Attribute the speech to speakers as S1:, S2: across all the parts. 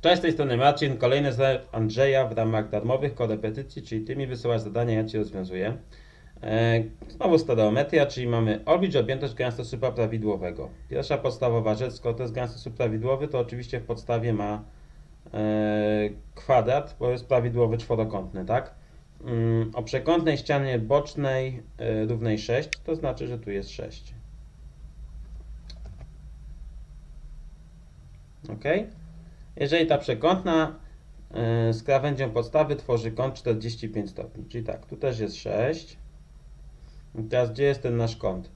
S1: Cześć, z tej strony Marcin. Kolejny zlew Andrzeja w ramach darmowych korepetycji, czyli ty mi wysyłasz zadania, ja ci rozwiązuję. E, Znowu stereometria, czyli mamy oblicz objętość gęstosupa prawidłowego. Pierwsza podstawowa rzecz, skoro to jest gęstosłup prawidłowy, to oczywiście w podstawie ma e, kwadrat, bo jest prawidłowy czworokątny, tak? Mm, O przekątnej ścianie bocznej e, równej 6, to znaczy, że tu jest 6. Ok? Jeżeli ta przekątna y, z krawędzią podstawy tworzy kąt 45 stopni, czyli tak, tu też jest 6. I teraz gdzie jest ten nasz kąt?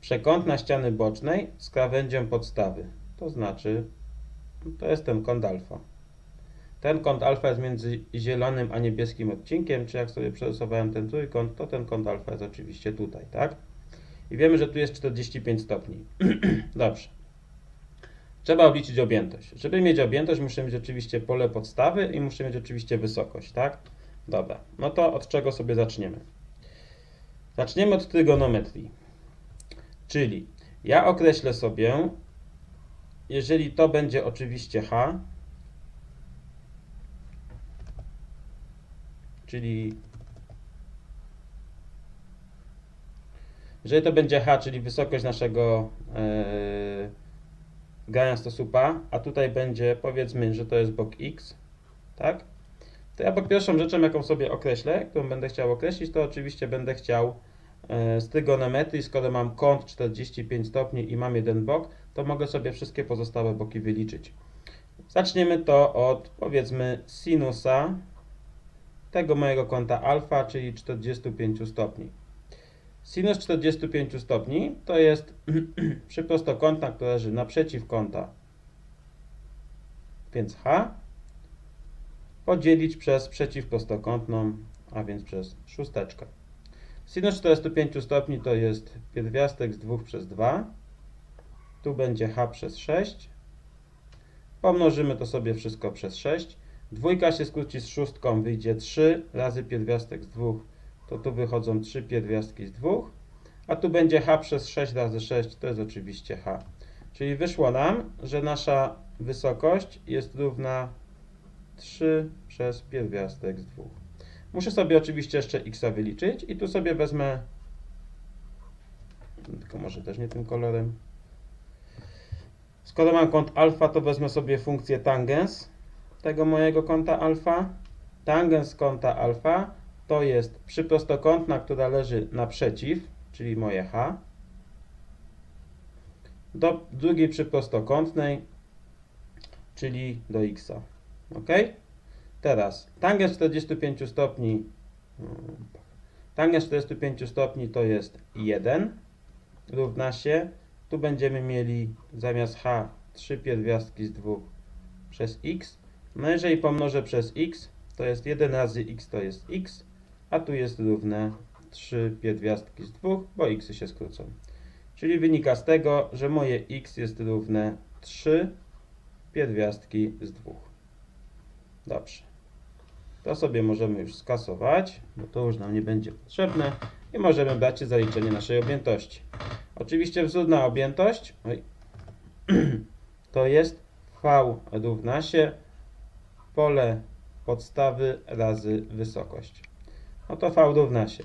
S1: Przekątna ściany bocznej z krawędzią podstawy. To znaczy, to jest ten kąt alfa. Ten kąt alfa jest między zielonym a niebieskim odcinkiem, czy jak sobie przerysowałem ten trójkąt, to ten kąt alfa jest oczywiście tutaj, tak? I wiemy, że tu jest 45 stopni. Dobrze. Trzeba obliczyć objętość. Żeby mieć objętość, muszę mieć oczywiście pole podstawy i muszę mieć oczywiście wysokość, tak? Dobra, no to od czego sobie zaczniemy? Zaczniemy od trygonometrii. Czyli ja określę sobie, jeżeli to będzie oczywiście h, czyli jeżeli to będzie h, czyli wysokość naszego yy, grania stosupa, a tutaj będzie powiedzmy, że to jest bok x, tak? To ja pierwszą rzeczą, jaką sobie określę, którą będę chciał określić, to oczywiście będę chciał e, z trygonometrii, skoro mam kąt 45 stopni i mam jeden bok, to mogę sobie wszystkie pozostałe boki wyliczyć. Zaczniemy to od powiedzmy sinusa tego mojego kąta alfa, czyli 45 stopni. Sinus 45 stopni to jest przyprostokątna, która leży naprzeciw kąta, więc h, podzielić przez przeciwprostokątną, a więc przez szósteczkę. Sinus 45 stopni to jest pierwiastek z 2 przez 2. Tu będzie h przez 6. Pomnożymy to sobie wszystko przez 6. Dwójka się skróci z szóstką, wyjdzie 3 razy pierwiastek z 2 to tu wychodzą 3 pierwiastki z 2, a tu będzie h przez 6 razy 6, to jest oczywiście h. Czyli wyszło nam, że nasza wysokość jest równa 3 przez pierwiastek z 2. Muszę sobie oczywiście jeszcze x wyliczyć i tu sobie wezmę, tylko może też nie tym kolorem. Skoro mam kąt alfa, to wezmę sobie funkcję tangens tego mojego kąta alfa. Tangens kąta alfa to jest przyprostokątna, która leży naprzeciw, czyli moje H, do drugiej przyprostokątnej, czyli do x. Ok? Teraz tangens 45 stopni tangens 45 stopni to jest 1 równa się tu będziemy mieli zamiast h 3 pierwiastki z 2 przez x. No jeżeli pomnożę przez x, to jest 1 razy x to jest x, a tu jest równe 3 pierwiastki z 2, bo x się skrócą. Czyli wynika z tego, że moje x jest równe 3 pierwiastki z 2. Dobrze. To sobie możemy już skasować, bo to już nam nie będzie potrzebne i możemy brać zaliczenie naszej objętości. Oczywiście wzór na objętość oj, to jest v równa się pole podstawy razy wysokość no to V równa się.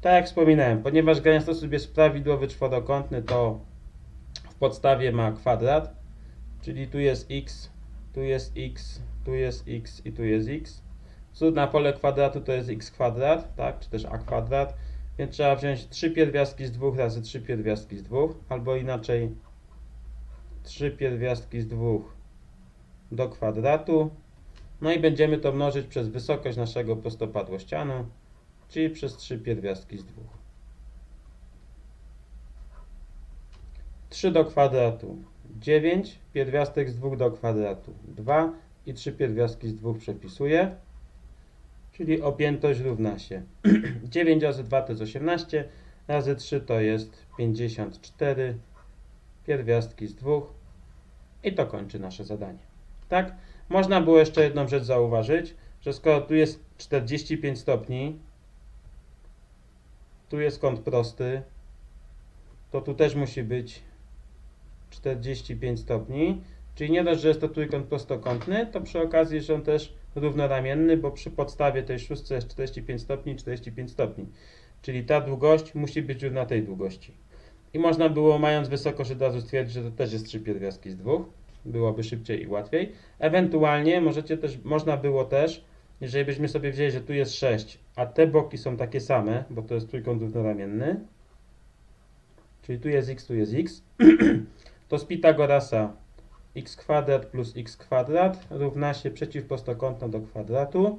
S1: Tak jak wspominałem, ponieważ sposób jest prawidłowy czworokątny, to w podstawie ma kwadrat, czyli tu jest x, tu jest x, tu jest x i tu jest x. Wzór na pole kwadratu to jest x kwadrat, tak, czy też a kwadrat, więc trzeba wziąć 3 pierwiastki z 2 razy 3 pierwiastki z 2, albo inaczej 3 pierwiastki z 2 do kwadratu. No i będziemy to mnożyć przez wysokość naszego prostopadłościanu, czyli przez 3 pierwiastki z 2. 3 do kwadratu 9, pierwiastek z 2 do kwadratu 2 i 3 pierwiastki z 2 przepisuję, czyli objętość równa się 9 razy 2 to jest 18, razy 3 to jest 54 pierwiastki z 2 i to kończy nasze zadanie. Tak? Można było jeszcze jedną rzecz zauważyć, że skoro tu jest 45 stopni, tu jest kąt prosty, to tu też musi być 45 stopni. Czyli nie dość, że jest to trójkąt prostokątny, to przy okazji, że on też równoramienny, bo przy podstawie tej szóstce jest 45 stopni, 45 stopni. Czyli ta długość musi być równa tej długości. I można było, mając wysokość, od razu stwierdzić, że to też jest trzy pierwiastki z dwóch. Byłoby szybciej i łatwiej. Ewentualnie możecie też, można było też, jeżeli byśmy sobie wzięli, że tu jest 6, a te boki są takie same, bo to jest trójkąt równoramienny, czyli tu jest x, tu jest x, to z Pitagorasa x kwadrat plus x kwadrat równa się przeciwprostokątna do kwadratu,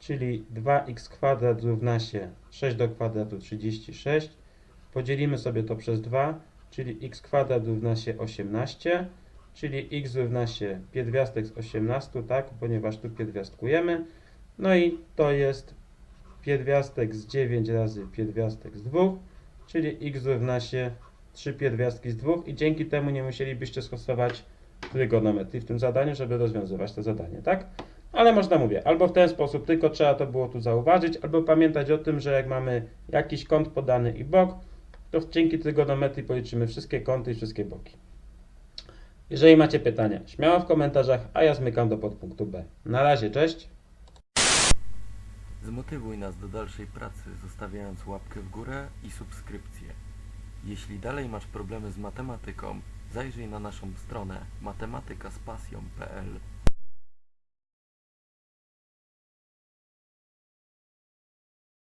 S1: czyli 2x kwadrat równa się 6 do kwadratu 36. Podzielimy sobie to przez 2, czyli x kwadrat równa się 18, czyli x równa się pierwiastek z 18, tak, ponieważ tu pierwiastkujemy. No i to jest pierwiastek z 9 razy pierwiastek z 2, czyli x równa się 3 pierwiastki z 2 i dzięki temu nie musielibyście stosować trygonometrii w tym zadaniu, żeby rozwiązywać to zadanie, tak? Ale można mówię, albo w ten sposób, tylko trzeba to było tu zauważyć, albo pamiętać o tym, że jak mamy jakiś kąt podany i bok, to dzięki trygonometrii policzymy wszystkie kąty i wszystkie boki. Jeżeli macie pytania, śmiało w komentarzach, a ja zmykam do podpunktu B. Na razie, cześć!
S2: Zmotywuj nas do dalszej pracy, zostawiając łapkę w górę i subskrypcję. Jeśli dalej masz problemy z matematyką, zajrzyj na naszą stronę matematykaspasją.pl